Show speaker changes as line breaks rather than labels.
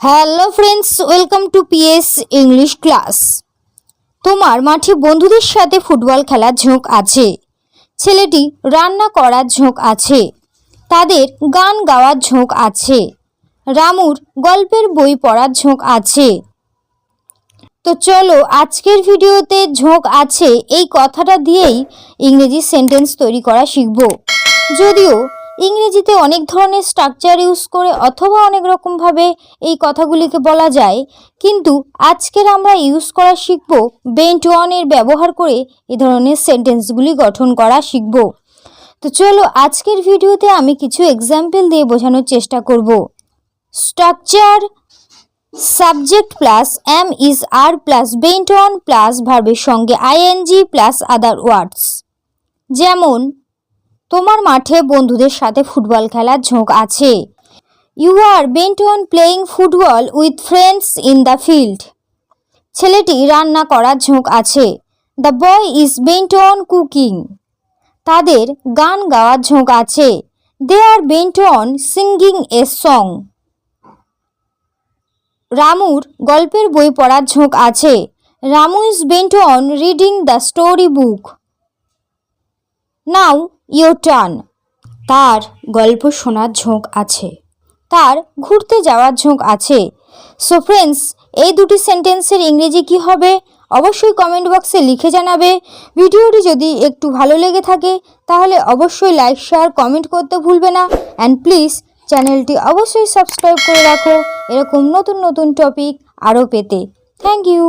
Hello friends welcome to PS English class তোমার মাঠে বন্ধুদের সাথে ফুটবল খেলার ঝোঁক আছে। ছেলেটি রান্না করার ঝোঁক আছে। তাদের গান গাওয়ার ঝোঁক আছে। রামুর গল্পের বই পড়ার ঝোঁক আছে। তো চলো আজকের ভিডিওতে ঝোঁক আছে এই কথাটা দিয়েই ইংরেজি সেন্টেন্স তৈরি করা শিখব। যদিও ইংরেজিতে অনেক ধরনের স্ট্রাকচার ইউজ করে অথবা অনেক রকমভাবে এই কথাগুলিকে বলা যায়। কিন্তু আজকের আমরা ইউজ করা শিখব বেন্ট ওয়ানের ব্যবহার করে এ ধরনের সেন্টেন্সগুলি গঠন করা শিখব। তো চলো আজকের ভিডিওতে আমি কিছু এক্সাম্পল দিয়ে বোঝানোর চেষ্টা করব। Structure subject plus am is are plus bent on plus ভার্বের সঙ্গে আইএনজি প্লাস আদার ওয়ার্ডস যেমন তোমার মাঠে বন্ধুদের সাথে ফুটবল খেলার ঝোঁক আছে। You are bent on playing football with friends in the field ছেলেটি রান্না করার ঝোঁক আছে। The boy is bent on cooking তাদের গান গাওয়ার ঝোঁক আছে। They are bent on singing a song রামুর গল্পের বই পড়ার ঝোঁক আছে। Ramu is bent on reading the story book now you turn তার গল্প শোনার ঝোঁক আছে। তার ঘুরতে যাওয়ার ঝোঁক আছে। সো ফ্রেন্ডস এই দুটি সেন্টেন্সের ইংরেজি কি হবে? অবশ্যই কমেন্ট বক্সে লিখে জানাবে। ভিডিওটি যদি একটু ভালো লেগে থাকে, তাহলে অবশ্যই লাইক শেয়ার কমেন্ট করতে ভুলবে না। অ্যান্ড প্লিজ চ্যানেলটি অবশ্যই সাবস্ক্রাইব করে রাখো। এরকম নতুন নতুন টপিক আরও পেতে। Thank you